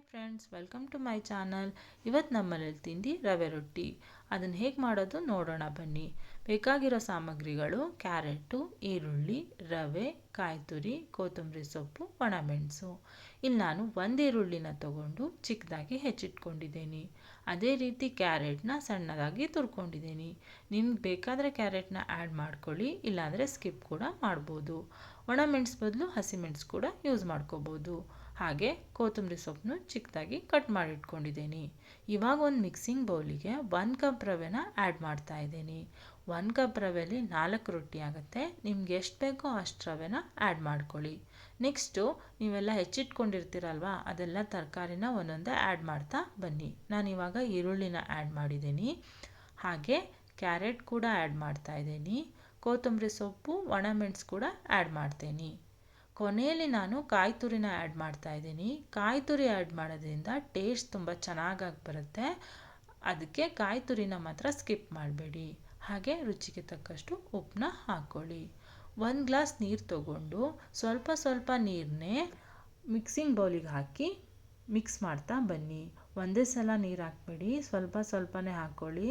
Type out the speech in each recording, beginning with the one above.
Hi friends welcome to my channel ಇವತ್ತು ನಮ್ಮನೇಲಿ ತಿಂಡಿ, ರವೆ ರೊಟ್ಟಿ. ಅದನ್ನು ಹೇಗೆ ಮಾಡೋದು ನೋಡೋಣ ಬನ್ನಿ. ಬೇಕಾಗಿರೋ ಸಾಮಗ್ರಿಗಳು ಕ್ಯಾರೆಟು, ಈರುಳ್ಳಿ, ರವೆ, ಕಾಯ್ತುರಿ, ಕೊತ್ತಂಬರಿ ಸೊಪ್ಪು, ಒಣಮೆಣಸು. ಇಲ್ಲಿ ನಾನು ಒಂದು ಈರುಳ್ಳಿನ ತಗೊಂಡು ಚಿಕ್ಕದಾಗಿ ಹೆಚ್ಚಿಟ್ಕೊಂಡಿದ್ದೀನಿ. ಅದೇ ರೀತಿ ಕ್ಯಾರೆಟ್ನ ಸಣ್ಣದಾಗಿ ತುರ್ಕೊಂಡಿದ್ದೀನಿ. ನಿಮ್ಗೆ ಬೇಕಾದರೆ ಕ್ಯಾರೆಟ್ನ ಆ್ಯಡ್ ಮಾಡ್ಕೊಳ್ಳಿ, ಇಲ್ಲಾಂದರೆ ಸ್ಕಿಪ್ ಕೂಡ ಮಾಡ್ಬೋದು. ಒಣಮೆಣಸು ಬದಲು ಹಸಿಮೆಣಸು ಕೂಡ ಯೂಸ್ ಮಾಡ್ಕೋಬೋದು. ಹಾಗೆ ಕೊತ್ತಂಬರಿ ಸೊಪ್ಪನ್ನು ಚಿಕ್ಕದಾಗಿ ಕಟ್ ಮಾಡಿ ಇಟ್ಕೊಂಡಿದ್ದೀನಿ ಇವಾಗ ಒಂದು ಮಿಕ್ಸಿಂಗ್ ಬೌಲಿಗೆ ಒನ್ ಕಪ್ ರವೆನ ಆ್ಯಡ್ ಮಾಡ್ತಾ ಇದ್ದೀನಿ. ಒಂದು ಕಪ್ ರವೆಲಿ ನಾಲ್ಕು ರೊಟ್ಟಿ ಆಗುತ್ತೆ. ನಿಮ್ಗೆ ಎಷ್ಟು ಬೇಕೋ ಅಷ್ಟು ರವೆನ ಆ್ಯಡ್ ಮಾಡ್ಕೊಳ್ಳಿ. ನೆಕ್ಸ್ಟು ನೀವೆಲ್ಲ ಹೆಚ್ಚಿಟ್ಕೊಂಡಿರ್ತೀರಲ್ವ, ಅದೆಲ್ಲ ತರಕಾರಿನ ಒಂದೊಂದೇ ಆ್ಯಡ್ ಮಾಡ್ತಾ ಬನ್ನಿ. ನಾನು ಇವಾಗ ಈರುಳ್ಳಿನ ಆ್ಯಡ್ ಮಾಡಿದ್ದೀನಿ. ಹಾಗೆ ಕ್ಯಾರೆಟ್ ಕೂಡ ಆ್ಯಡ್ ಮಾಡ್ತಾ ಇದ್ದೀನಿ. ಕೊತ್ತಂಬರಿ ಸೊಪ್ಪು ಒಣಮೆಣಸು ಕೂಡ ಆ್ಯಡ್ ಮಾಡ್ತೀನಿ. ಕೊನೆಯಲ್ಲಿ ನಾನು ಕಾಯಿ ತುರಿನ ಆ್ಯಡ್ ಮಾಡ್ತಾ ಇದ್ದೀನಿ. ಕಾಯಿ ತುರಿ ಆ್ಯಡ್ ಮಾಡೋದ್ರಿಂದ ಟೇಸ್ಟ್ ತುಂಬ ಚೆನ್ನಾಗಾಗಿ ಬರುತ್ತೆ. ಅದಕ್ಕೆ ಕಾಯಿ ತುರಿನ ಮಾತ್ರ ಸ್ಕಿಪ್ ಮಾಡಬೇಡಿ. ಹಾಗೆ ರುಚಿಗೆ ತಕ್ಕಷ್ಟು ಉಪ್ಪನ್ನ ಹಾಕ್ಕೊಳ್ಳಿ. ಒಂದು ಗ್ಲಾಸ್ ನೀರು ತಗೊಂಡು ಸ್ವಲ್ಪ ಸ್ವಲ್ಪ ನೀರನ್ನೇ ಮಿಕ್ಸಿಂಗ್ ಬೌಲಿಗೆ ಹಾಕಿ ಮಿಕ್ಸ್ ಮಾಡ್ತಾ ಬನ್ನಿ. ಒಂದೇ ಸಲ ನೀರು ಹಾಕಬೇಡಿ. ಸ್ವಲ್ಪ ಸ್ವಲ್ಪನೇ ಹಾಕ್ಕೊಳ್ಳಿ.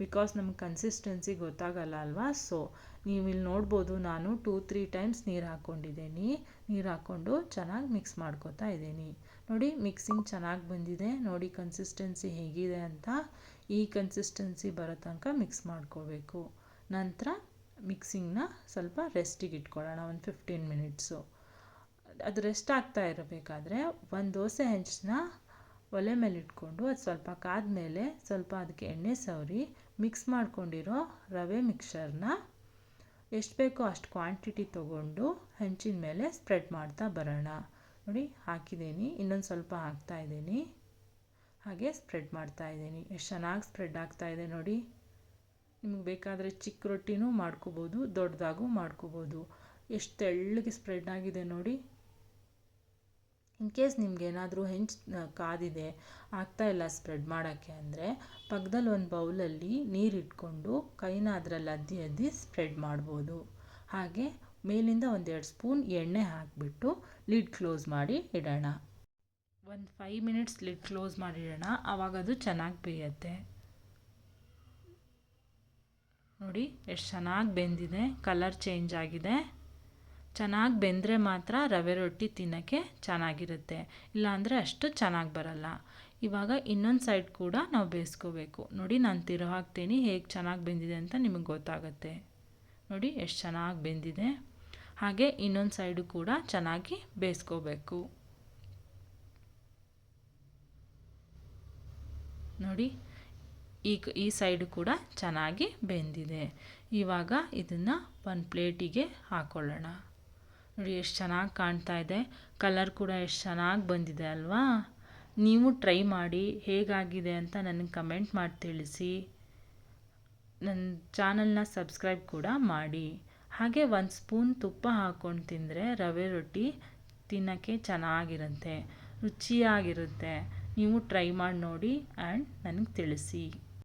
ಬಿಕಾಸ್ ನಮ್ಗೆ ಕನ್ಸಿಸ್ಟೆನ್ಸಿ ಗೊತ್ತಾಗಲ್ಲ ಅಲ್ವಾ? ಸೊ ನೀವು ಇಲ್ಲಿ ನೋಡ್ಬೋದು ನಾನು ಟೂ ತ್ರೀ ಟೈಮ್ಸ್ ನೀರು ಹಾಕ್ಕೊಂಡಿದ್ದೀನಿ ನೀರು ಹಾಕ್ಕೊಂಡು ಚೆನ್ನಾಗಿ ಮಿಕ್ಸ್ ಮಾಡ್ಕೋತಾ ಇದ್ದೀನಿ. ನೋಡಿ ಮಿಕ್ಸಿಂಗ್ ಚೆನ್ನಾಗಿ ಬಂದಿದೆ. ನೋಡಿ ಕನ್ಸಿಸ್ಟೆನ್ಸಿ ಹೇಗಿದೆ ಅಂತ. ಈ ಕನ್ಸಿಸ್ಟೆನ್ಸಿ ಬರೋ ತನಕ ಮಿಕ್ಸ್ ಮಾಡ್ಕೋಬೇಕು. ನಂತರ ಮಿಕ್ಸಿಂಗ್ನ ಸ್ವಲ್ಪ ರೆಸ್ಟಿಗೆ ಇಟ್ಕೊಳ್ಳೋಣ, ಒಂದು ಫಿಫ್ಟೀನ್ ಮಿನಿಟ್ಸು ಅದು ರೆಸ್ಟ್ ಆಗ್ತಾ ಇರಬೇಕಾದ್ರೆ ಒಂದು ದೋಸೆ ಹೆಂಚನ್ನ ಒಲೆ ಮೇಲೆ ಇಟ್ಕೊಂಡು ಅದು ಸ್ವಲ್ಪ ಕಾದ ಮೇಲೆ ಸ್ವಲ್ಪ ಅದಕ್ಕೆ ಎಣ್ಣೆ ಸವರಿ ಮಿಕ್ಸ್ ಮಾಡ್ಕೊಂಡಿರೋ ರವೆ ಮಿಕ್ಸರ್ನ ಎಷ್ಟು ಬೇಕೋ ಅಷ್ಟು ಕ್ವಾಂಟಿಟಿ ತೊಗೊಂಡು ಹೆಂಚಿನ ಮೇಲೆ ಸ್ಪ್ರೆಡ್ ಮಾಡ್ತಾ ಬರೋಣ. ನೋಡಿ, ಹಾಕಿದ್ದೀನಿ. ಇನ್ನೊಂದು ಸ್ವಲ್ಪ ಹಾಕ್ತಾ ಇದ್ದೀನಿ. ಹಾಗೆ ಸ್ಪ್ರೆಡ್ ಮಾಡ್ತಾ ಇದ್ದೀನಿ. ಎಷ್ಟು ಚೆನ್ನಾಗಿ ಸ್ಪ್ರೆಡ್ ಆಗ್ತಾ ಇದೆ ನೋಡಿ. ನಿಮಗೆ ಬೇಕಾದರೆ ಚಿಕ್ಕ ರೊಟ್ಟಿನೂ ಮಾಡ್ಕೋಬೋದು, ದೊಡ್ಡದಾಗೂ ಮಾಡ್ಕೋಬೋದು. ಎಷ್ಟು ತೆಳ್ಳಗೆ ಸ್ಪ್ರೆಡ್ ಆಗಿದೆ ನೋಡಿ. ಇನ್ ಕೇಸ್ ನಿಮ್ಗೇನಾದರೂ ಹೆಂಚು ಕಾದಿದೆ, ಆಗ್ತಾ ಇಲ್ಲ ಸ್ಪ್ರೆಡ್ ಮಾಡೋಕ್ಕೆ ಅಂದರೆ, ಪಕ್ಕದಲ್ಲಿ ಒಂದು ಬೌಲಲ್ಲಿ ನೀರಿಟ್ಕೊಂಡು ಕೈನ ಅದರಲ್ಲಿ ಅದ್ದಿ ಅದ್ದಿ ಸ್ಪ್ರೆಡ್ ಮಾಡ್ಬೋದು. ಹಾಗೆ ಮೇಲಿಂದ ಒಂದೆರಡು ಸ್ಪೂನ್ ಎಣ್ಣೆ ಹಾಕಿಬಿಟ್ಟು ಲಿಡ್ ಕ್ಲೋಸ್ ಮಾಡಿ ಇಡೋಣ. ಒಂದು ಫೈವ್ ಮಿನಿಟ್ಸ್ ಲಿಡ್ ಕ್ಲೋಸ್ ಮಾಡಿಡೋಣ ಆವಾಗ ಅದು ಚೆನ್ನಾಗಿ ಬೇಯುತ್ತೆ. ನೋಡಿ, ಎಷ್ಟು ಚೆನ್ನಾಗಿ ಬೆಂದಿದೆ ಕಲರ್ ಚೇಂಜ್ ಆಗಿದೆ. ಚೆನ್ನಾಗಿ ಬೆಂದರೆ ಮಾತ್ರ ರವೆ ರೊಟ್ಟಿ ತಿನ್ನೋಕ್ಕೆ ಚೆನ್ನಾಗಿರುತ್ತೆ. ಇಲ್ಲಾಂದರೆ ಅಷ್ಟು ಚೆನ್ನಾಗಿ ಬರಲ್ಲ. ಇವಾಗ ಇನ್ನೊಂದು ಸೈಡ್ ಕೂಡ ನಾವು ಬೇಯಿಸ್ಕೋಬೇಕು. ನೋಡಿ ನಾನು ತಿರು ಹಾಕ್ತೀನಿ ಹೇಗೆ ಚೆನ್ನಾಗಿ ಬೆಂದಿದೆ ಅಂತ ನಿಮಗೆ ಗೊತ್ತಾಗುತ್ತೆ. ನೋಡಿ ಎಷ್ಟು ಚೆನ್ನಾಗಿ ಬೆಂದಿದೆ. ಹಾಗೆ ಇನ್ನೊಂದು ಸೈಡು ಕೂಡ ಚೆನ್ನಾಗಿ ಬೇಯಿಸ್ಕೋಬೇಕು. ನೋಡಿ ಈ ಈ ಸೈಡು ಕೂಡ ಚೆನ್ನಾಗಿ ಬೆಂದಿದೆ. ಇವಾಗ ಇದನ್ನು ಒಂದು ಪ್ಲೇಟಿಗೆ ಹಾಕ್ಕೊಳ್ಳೋಣ ನೋಡಿ, ಎಷ್ಟು ಚೆನ್ನಾಗಿ ಕಾಣ್ತಾ ಇದೆ. ಕಲರ್ ಕೂಡ ಎಷ್ಟು ಚೆನ್ನಾಗಿ ಬಂದಿದೆ ಅಲ್ವಾ? ನೀವು ಟ್ರೈ ಮಾಡಿ ಹೇಗಾಗಿದೆ ಅಂತ ನನಗೆ ಕಮೆಂಟ್ ಮಾಡಿ ತಿಳಿಸಿ. ನನ್ನ ಚಾನಲ್ನ ಸಬ್ಸ್ಕ್ರೈಬ್ ಕೂಡ ಮಾಡಿ. ಹಾಗೆ ಒಂದು ಸ್ಪೂನ್ ತುಪ್ಪ ಹಾಕ್ಕೊಂಡು ತಿಂದರೆ ರವೆ ರೊಟ್ಟಿ ತಿನ್ನೋಕ್ಕೆ ಚೆನ್ನಾಗಿರುತ್ತೆ, ರುಚಿಯಾಗಿರುತ್ತೆ. ನೀವು ಟ್ರೈ ಮಾಡಿ ನೋಡಿ ಆ್ಯಂಡ್ ನನಗೆ ತಿಳಿಸಿ.